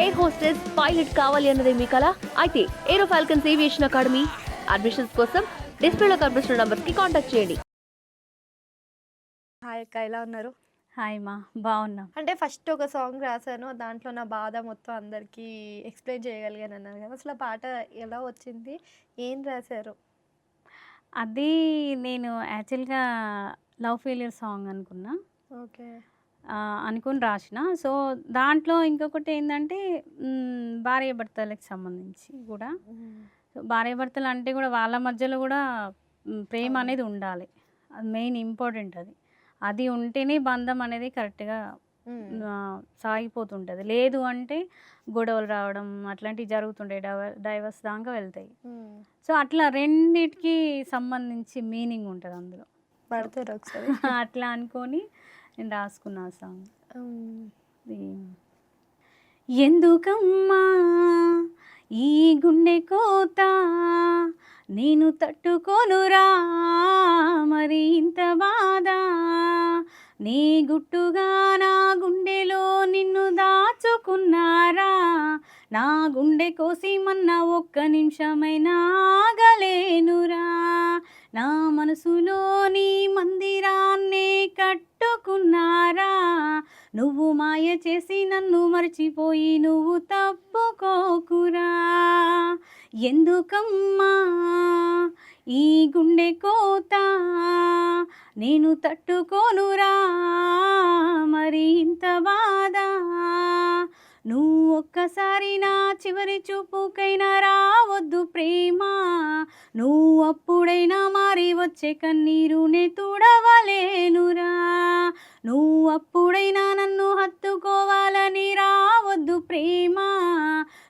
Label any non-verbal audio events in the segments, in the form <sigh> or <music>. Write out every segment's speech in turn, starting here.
Air hostess pilot కావాలి అన్నదే మీ కల? అయితే Aero Falcons Aviation Academy admissions కోసం డిస్ప్లేలో కనిపిస్తున్న నంబర్స్కి కాంటాక్ట్ చేయండి. హాయ్ అక్క ఎలా ఉన్నారు? హాయ్ మా బాగున్నాం. అంటే ఫస్ట్ ఒక సాంగ్ రాశాను దాంట్లో నా బాధ మొత్తం అందరికీ ఎక్స్ప్లెయిన్ చేయగలిగాను అన్నారు కదా అసలు ఆ పాట ఎలా వచ్చింది? ఏం రాశారు? అది నేను యాక్చువల్గా లవ్ ఫెయిలియర్ సాంగ్ అనుకున్నా. ఓకే. అనుకుని రాసిన. సో దాంట్లో ఇంకొకటి ఏంటంటే భార్య భర్తలకు సంబంధించి కూడా. సో భార్య భర్తలు అంటే కూడా వాళ్ళ మధ్యలో కూడా ప్రేమ. అనేది ఉండాలి. అది మెయిన్ ఇంపార్టెంట్ అది. అది ఉంటేనే బంధం అనేది కరెక్ట్గా సాగిపోతుంటుంది. లేదు అంటే గొడవలు రావడం అట్లాంటివి జరుగుతుంటాయి. డైవర్ డైవర్స్ దాకా వెళ్తాయి. సో అట్లా రెండిటికి సంబంధించి మీనింగ్ ఉంటుంది అందులో. పడతారు ఒకసారి. <laughs> అట్లా అనుకొని నేను రాసుకున్నా సాంగ్ ఎందుకమ్మా ఈ గుండె కోత నేను తట్టుకోనురా మరి ఇంత బాధ? నీ గుట్టుగా నా గుండెలో నిన్ను దాచుకున్నారా? నా గుండె కోసిమన్న ఒక్క నిమిషమైనా ఆగలేనురా? నా మనసులోని మందిరాన్నే నువ్వు మాయ చేసి నన్ను మర్చిపోయి నువ్వు తప్పుకోకురా. ఎందుకమ్మా? ఈ గుండె కోత నేను తట్టుకోనురా. మరి ఇంత బాధ? నువ్వు ఒక్కసారి నా చివరి చూపుకైనా రావద్దు ప్రేమ. నువ్వు అప్పుడైనా మారి వచ్చే కన్నీరునే తుడవలేనురా. నువ్వు అప్పుడైనా నన్ను హత్తుకోవాలని రావద్దు ప్రేమ.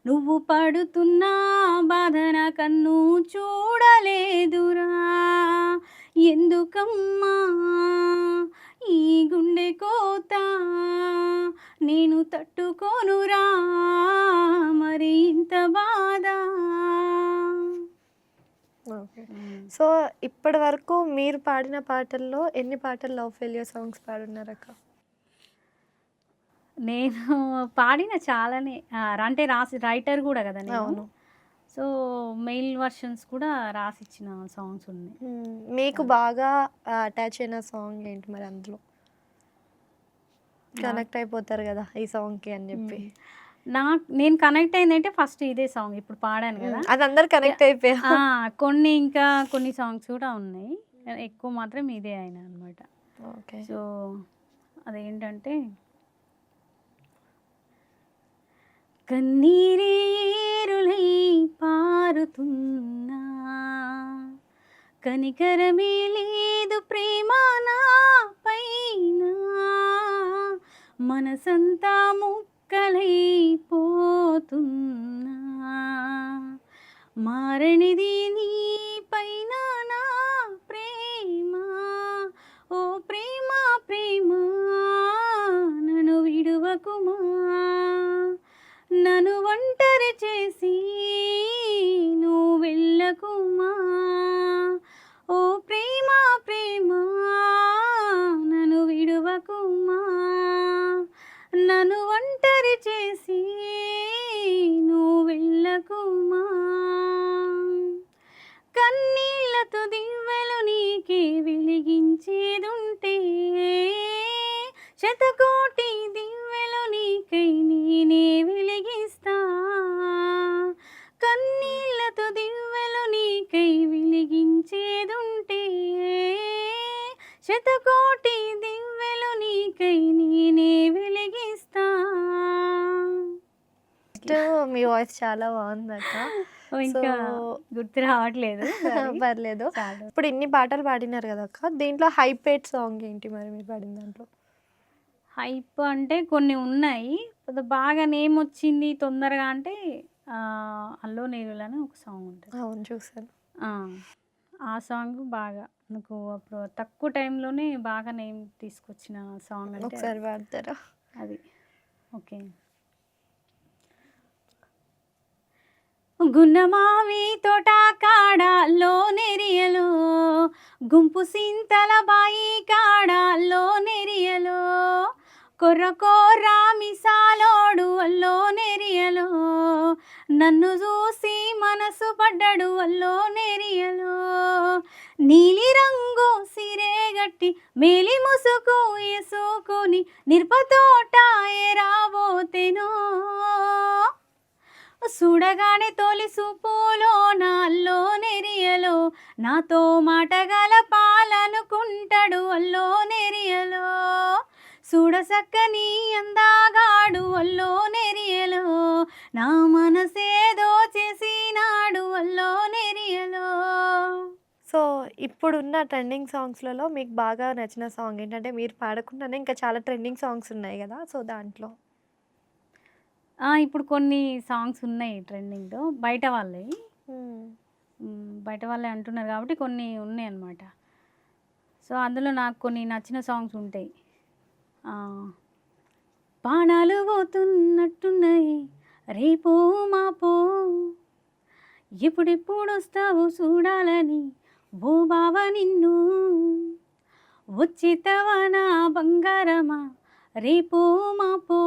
నువ్వు పడుతున్న బాధన కన్ను చూడలేదురా. ఎందుకమ్మా ఈ గుండె కోత నేను తట్టుకోనురా. సో ఇప్పటి వరకు మీరు పాడిన పాటల్లో ఎన్ని పాటలు లవ్ ఫెయిలియర్ సాంగ్స్ పాడున్నారు అక్క నేను పాడిన చాలానే అంటే రాసి రైటర్ కూడా కదా నేను. అవును. సో మెయిల్ వర్షన్స్ కూడా రాసిచ్చిన సాంగ్స్ ఉన్నాయి. మీకు బాగా అటాచ్ అయిన సాంగ్ ఏంటి మరి అందులో? కనెక్ట్ అయిపోతారు కదా ఈ సాంగ్కి అని చెప్పి. నాకు నేను కనెక్ట్ అయిందంటే ఫస్ట్ ఇదే సాంగ్ ఇప్పుడు పాడాను కదా. అది అందరు కనెక్ట్ అయిపోయా కొన్ని ఇంకా కొన్ని సాంగ్స్ కూడా ఉన్నాయి. ఎక్కువ మాత్రం ఇదే అయినా అనమాట ఓకే. సో అదేంటంటే కన్నీరేరులై పారుతున్నా కనికరమే లేదు ప్రేమ నా పైన మనసంతా ముక్కలైపోతున్నా మారనిది నీ పైన నా ప్రేమ. ఓ ప్రేమ ప్రేమ నన్ను విడువకుమా? నన్ను ఒంటరి చేసి నువ్వు వెళ్ళకుమా? శతకోటి దివ్వెలు నీకై నేనే వెలిగిస్తా. మీ వాయిస్ చాలా బాగుంది అక్క ఓ, ఇంకా గుర్తు రావట్లేదు. <laughs> పర్లేదు. ఇప్పుడు ఇన్ని పాటలు పాడినారు కదా అక్క దీంట్లో హైపేట్ సాంగ్ ఏంటి మరి మీరు పాడిన దాంట్లో? హైప్ అంటే కొన్ని ఉన్నాయి. బాగా నేమ్ వచ్చింది తొందరగా అంటే అల్లో నేరులు అని ఒక సాంగ్ ఉంటుంది. అవును చూసాను ఆ, సాంగ్ బాగా నాకు అప్పుడు తక్కువ టైంలోనే బాగా నేమ్ తీసుకొచ్చిన సాంగ్ అంటే ఒకసారి పాడతారా అది. ఓకే. గున్నమావి తోట కాడలో నెరియలో గుంపు సింతల బాయి కాడలో నెరియలో కొర్ర కొర్ర మిసాలోడు అల్లో నెరియలో నన్ను చూసి మనసు పడ్డాడు అల్లో నేరియలో. నీలి రంగు సిరేగట్టి మేలి ముసుకు వేసుకొని నిర్పతోట ఎరాబోతెనో చూడగానే తొలి సూపులో నాల్లో నెరియలో. నాతో మాటగల పాలనుకుంటాడు అల్లో నెరియలో. చూడసక్కని అందాగాడు అల్లో నెరియలో నా మనసేదో చేసినాడు అల్లో నెరియలో. సో ఇప్పుడున్న ట్రెండింగ్ సాంగ్స్లలో మీకు బాగా నచ్చిన సాంగ్ ఏంటంటే మీరు పాడకుండానే ఇంకా చాలా ట్రెండింగ్ సాంగ్స్ ఉన్నాయి కదా సో దాంట్లో. ఇప్పుడు కొన్ని సాంగ్స్ ఉన్నాయి ట్రెండింగ్లో. బయట వాళ్ళవి బయట వాళ్ళే అంటున్నారు కాబట్టి కొన్ని ఉన్నాయి అన్నమాట. సో అందులో నాకు కొన్ని నచ్చిన సాంగ్స్ ఉంటాయి. బాణాలు పోతున్నట్టున్నాయి. రేపో మాపో. ఎప్పుడెప్పుడు వస్తావు చూడాలని ఓ బావ నిన్ను. వచ్చేతవా నా బంగారమా? రేపో మాపో.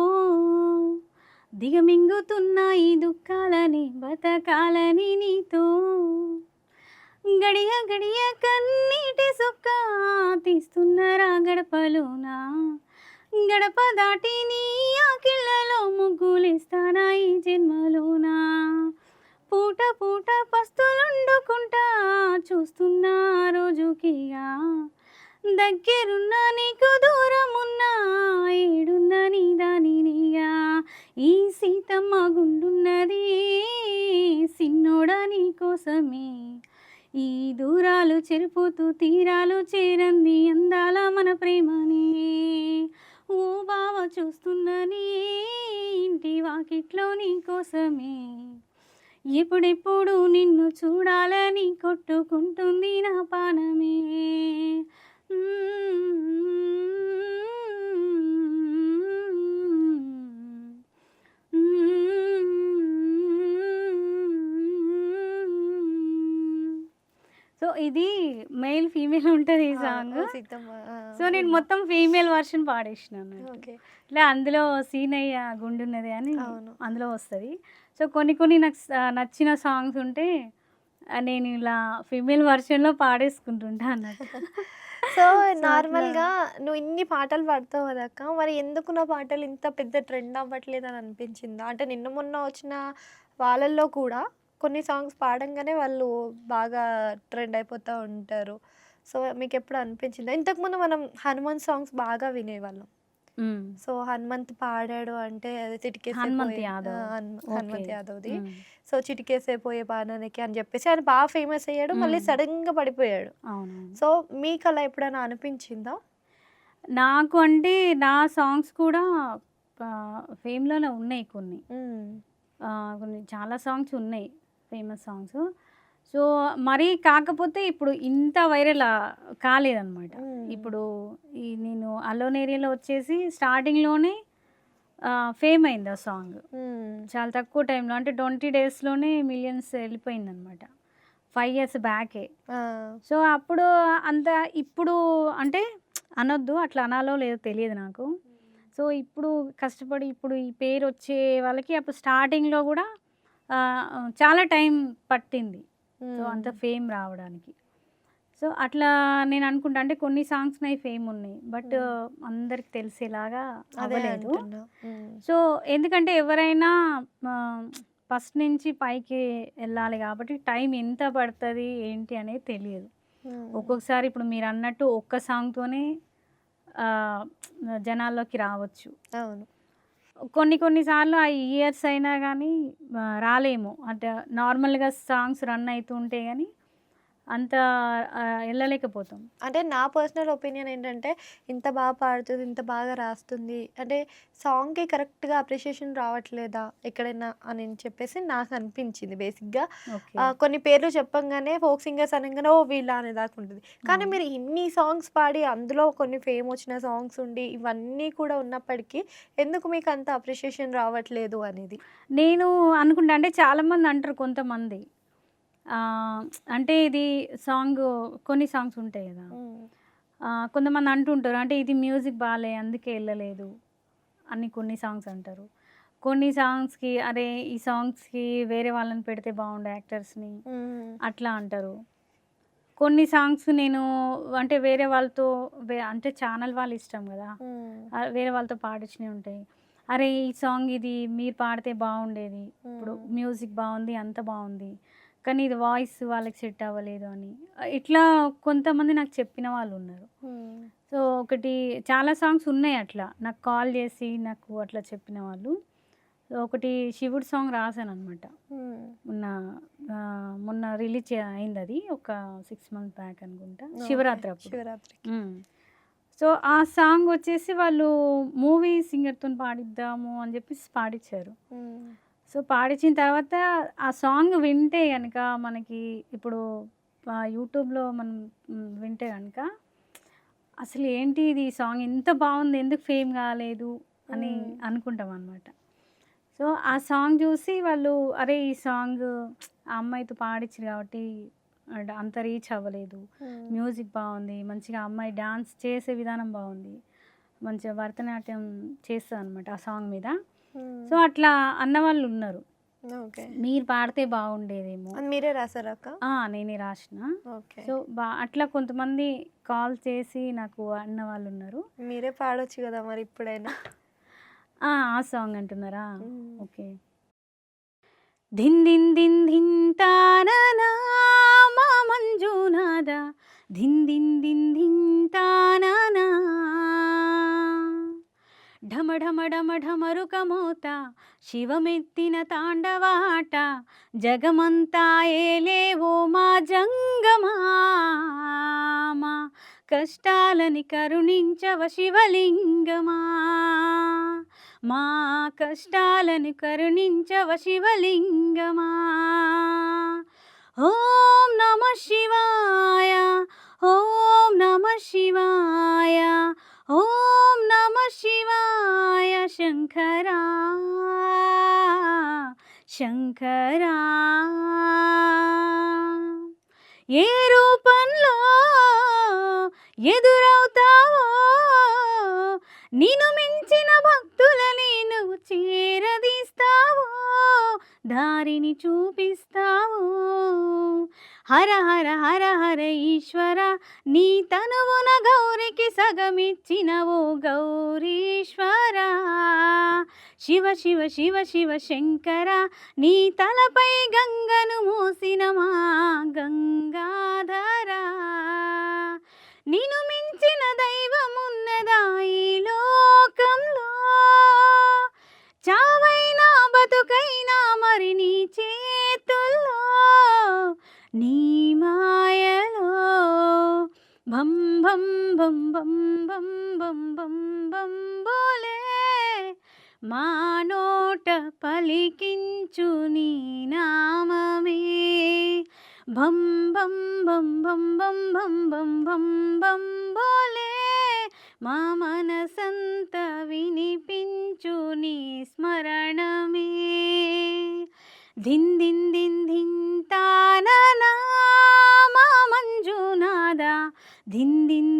దిగమింగుతున్న ఈ దుఃఖాలని బతకాలని నీతో. గడియ గడియ కన్నీటి సుక్క తీస్తున్నారా గడపలోనా గడప దాటి నీ ఆకిళ్ళలో ముగ్గులేస్తానా ఈ జన్మలోనా? పూట పూట పస్తులుండుకుంటా చూస్తున్నా రోజుకిగా. దగ్గరున్న నీకు దూరమున్నా ఏడున్న నీ దానినిగా. ఈ సీతమ్మ గుండున్నది సిన్నోడా నీ కోసమే. ఈ దూరాలు చెరిపోతూ తీరాలు చేరంది అందాల మన ప్రేమని. ఓ బావ చూస్తున్నని ఇంటి వాకిట్లో నీ కోసమే. ఎప్పుడెప్పుడు నిన్ను చూడాలని కొట్టుకుంటుంది నా పానమే. సో ఇది మెయిల్ ఫీమేల్ ఉంటుంది ఈ సాంగ్. సో నేను మొత్తం ఫీమేల్ వర్షన్ పాడేసినాను ఓకే. ఇట్లా అందులో సీనయ్య గుండున్నది అని. అందులో వస్తుంది. సో కొన్ని కొన్ని నాకు నచ్చిన సాంగ్స్ ఉంటే నేను ఇలా ఫీమేల్ వర్షన్లో పాడేసుకుంటుంటా అన్నట్టు. <laughs> సో <laughs> నార్మల్గా నువ్వు ఇన్ని పాటలు పాడతావు కదక్క మరి ఎందుకు నా పాటలు ఇంత పెద్ద ట్రెండ్ అవ్వట్లేదు అని అనిపించిందా? అంటే నిన్న మొన్న వచ్చిన వాళ్ళల్లో కూడా కొన్ని సాంగ్స్ పాడంగానే వాళ్ళు బాగా ట్రెండ్ అయిపోతూ ఉంటారు. సో మీకు ఎప్పుడు అనిపించిందా ఇంతకుముందు మనం హనుమాన్ సాంగ్స్ బాగా వినేవాళ్ళం. సో హనుమంత్ పాడాడు అంటే చిటికేసే హనుమంత్. యాదవ్ది. సో చిటికేసే పోయే బాణానికి అని చెప్పేసి ఆయన బాగా ఫేమస్ అయ్యాడు. మళ్ళీ. సడన్గా పడిపోయాడు సో మీకు అలా ఎప్పుడైనా అనిపించిందా? నాకు అంటే నా సాంగ్స్ కూడా ఫేమ్లోనే ఉన్నాయి కొన్ని. కొన్ని చాలా సాంగ్స్ ఉన్నాయి ఫేమస్ సాంగ్స్. సో మరీ కాకపోతే ఇప్పుడు ఇంత వైరల్ కాలేదన్నమాట. ఇప్పుడు ఈ నేను అలోన్ ఏరియాలో వచ్చేసి స్టార్టింగ్లోనే ఫేమ్ అయింది ఆ సాంగ్. చాలా తక్కువ టైంలో అంటే ట్వంటీ డేస్లోనే మిలియన్స్ వెళ్ళిపోయింది అనమాట ఫైవ్ ఇయర్స్ బ్యాకే. సో అప్పుడు అంత ఇప్పుడు అంటే అనొద్దు అట్లా అనాలో లేదో తెలియదు నాకు. సో ఇప్పుడు కష్టపడి ఇప్పుడు ఈ పేరు వచ్చే వాళ్ళకి అప్పుడు స్టార్టింగ్లో కూడా చాలా టైం పట్టింది. సో. అంత ఫేమ్ రావడానికి. సో అట్లా నేను అనుకుంటా అంటే కొన్ని సాంగ్స్ నాయి ఫేమ్ ఉన్నాయి బట్ అందరికి తెలిసేలాగా అవ్వలేదు. సో ఎందుకంటే ఎవరైనా ఫస్ట్ నుంచి పైకి వెళ్ళాలి కాబట్టి టైం ఎంత పడుతుంది ఏంటి అనేది తెలియదు. ఒక్కొక్కసారి ఇప్పుడు మీరు అన్నట్టు ఒక్క సాంగ్తోనే జనాల్లోకి రావచ్చు. అవును. కొన్ని కొన్నిసార్లు ఆ ఇయర్స్ అయినా కానీ రాలేము. అంటే నార్మల్గా సాంగ్స్ రన్ అవుతుంటే కానీ అంత వెళ్ళలేకపోతాం. అంటే నా పర్సనల్ ఒపీనియన్ ఏంటంటే ఇంత బాగా పాడుతుంది ఇంత బాగా రాస్తుంది. అంటే సాంగ్కి కరెక్ట్గా అప్రిషియేషన్ రావట్లేదా ఎక్కడైనా అని చెప్పేసి నాకు అనిపించింది బేసిక్గా. కొన్ని పేర్లు చెప్పంగానే ఫోక్ సింగర్స్ అనగానే ఓ వీళ్ళ అనేదాకా ఉంటుంది. కానీ. మీరు ఇన్ని సాంగ్స్ పాడి అందులో కొన్ని ఫేమ్ వచ్చిన సాంగ్స్ ఉండి ఇవన్నీ కూడా ఉన్నప్పటికీ ఎందుకు మీకు అంత అప్రిషియేషన్ రావట్లేదు అనేది? నేను అనుకుంటా అంటే చాలామంది అంటారు కొంతమంది. అంటే ఇది సాంగ్ కొన్ని సాంగ్స్ ఉంటాయి కదా ఆ, కొంతమంది అంటుంటారు అంటే ఇది మ్యూజిక్ బాగాలే అందుకే వెళ్ళలేదు అని కొన్ని సాంగ్స్ అంటారు కొన్ని సాంగ్స్‌కి అరే! ఈ సాంగ్స్‌కి వేరే వాళ్ళని పెడితే బాగుండు యాక్టర్స్‌ని. అట్లా అంటారు. కొన్ని సాంగ్స్ నేను అంటే వేరే వాళ్ళతో వే అంటే ఛానల్ వాళ్ళ ఇష్టం. ఆహ్, వేరే వాళ్ళతో పాడించినవి ఉంటాయి. అరే! ఈ సాంగ్ ఇది మీరు పాడితే బాగుండేది. ఇప్పుడు. మ్యూజిక్ బాగుంది. అంతా బాగుంది. కానీ ఇది వాయిస్ వాళ్ళకి సెట్ అవ్వలేదు అని. ఇట్లా కొంతమంది నాకు చెప్పిన వాళ్ళు ఉన్నారు. సో, ఒకటి చాలా సాంగ్స్ ఉన్నాయి అట్లా. నాకు కాల్ చేసి నాకు అట్లా చెప్పిన వాళ్ళు. ఒకటి శివుడి సాంగ్ రాసాననమాట. హ్మ్. మొన్న మొన్న రిలీజ్ చే అయిందది. ఒక 6 మంత్స్ బ్యాక్ అనుకుంటా. శివరాత్రి. హ్మ్. సో, ఆ సాంగ్ వచ్చేసి వాళ్ళు మూవీ సింగర్‌తోని పాడిద్దాము అని చెప్పేసి పాడిచ్చారు. సో, పాడించిన తర్వాత ఆ సాంగ్ వింటే గనక మనకి ఇప్పుడు యూట్యూబ్‌లో మనం వింటే గనక అసలు ఏంటి ఇది సాంగ్ ఇంత బాగుంది. ఎందుకు ఫేమ్ కాలేదు అని హ్మ్. అనుకుంటామనమాట. సో, ఆ సాంగ్ చూసి వాళ్ళు అరే! ఈ సాంగ్ ఆ అమ్మాయితో పాడిచ్చిర్రు కాబట్టి అంత రీచ్ అవ్వలేదు. మ్యూజిక్ బాగుంది. మంచిగా అమ్మాయి డాన్స్ చేసే విధానం బాగుంది. మంచిగా భరతనాట్యం చేస్తదనమాట ఆ సాంగ్ మీద. సో, హ్మ్. అట్లా అన్నవాళ్ళు ఉన్నారు. ఓకే. మీరు పాడితే బాగుండేదేమో. మీరే రాసారా! నేనే రాసిన. ఓకే. సో, బా అట్లా కొంతమంది కాల్ చేసి నాకు అన్నవాళ్ళు ఉన్నారు. మీరే పాడొచ్చు గదా! మరి ఇప్పుడైనా. <laughs> ఆ! సాంగ్ అంటున్నారా? హ్మ్. ఓకే. ధిన్ ధిన్ ధిన్ ధిన్ తాననా మా మంజునాథ ధిన్ ధిన్ ధిన్ ధిన్ తాననా ఢమ మోత శివమెత్తిన తాండవాట జగమంతా ఏలేవో మా జంగమా కష్టాలని కరుణించవ శివలింగమా మా కష్టాలను కరుణించవ శివలింగమా ఓం నమ శివాయ ఓం నమ శివాయ ఓం నమ శివ శంకరా శంకరా ఏ రూపంలో ఎదురవుతావో నిన్ను మించిన భక్తులని నువ్వు చేరదీస్తావో దారిని చూపిస్తావో హర హర హర హర ఈశ్వర నీ తనువున గౌరికి సగమిచ్చినవో గౌరీ శివ శివ శివ శివ శంకర నీ తలపై గంగను మోసిన మా గంగాధర. నిను మించిన దైవమున్నదా ఈ లోకంలో? చావైనా బతుకైనా మరి నీ చేతుల్లో నీ మాయలో. భం భం భం భం భం భం భం భం బోలే మా నోట పలికించు నీ నామమే. భం భం భం భం భం భం భం భం భం బోలే మా మనసంత వినిపించు నీ స్మరణమే. ధిన్ ధిన్ ధిన్ ధిన్ తాననా మా మంజునాదా ధిన్ ధిన్ ధిన్ ధిన్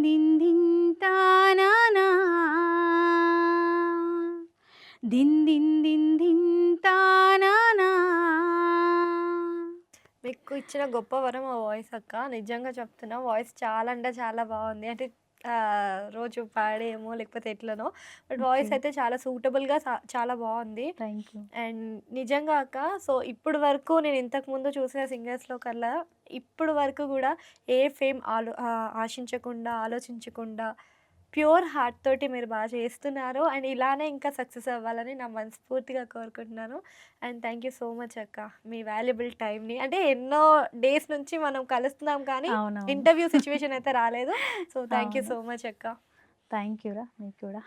ఇచ్చిన గొప్ప వరం ఆ వాయిస్ అక్క. నిజంగా చెప్తున్నా వాయిస్ చాలా అంటే చాలా బాగుంది. అంటే రోజు పాడేమో లేకపోతే ఎట్లనో బట్ వాయిస్. అయితే చాలా సూటబుల్‌గా సా చాలా బాగుంది. Thank you. అండ్ నిజంగా అక్క సో ఇప్పటి వరకు నేను ఇంతకుముందు చూసిన సింగర్స్‌లో కల్లా ఇప్పుడు వరకు గూడా ఏ ఫేమ్ ఆలో ఆశించకుండా, ఆలోచించకుండా ప్యూర్ హార్ట్ తోటి మీరు బాగా చేస్తున్నారు. అండ్ ఇలానే ఇంకా సక్సెస్ అవ్వాలని నా మనస్ఫూర్తిగా కోరుకుంటున్నాను. And thank you so much అక్క. మీ వాల్యుబుల్ టైమ్‌ని అంటే ఎన్నో డేస్ నుంచి మనం కలుస్తున్నాం కానీ. ఇంటర్వ్యూ సిట్యుయేషన్ అయితే రాలేదు. So thank you. So much అక్క. థ్యాంక్ యూ రా మీకు కూడా.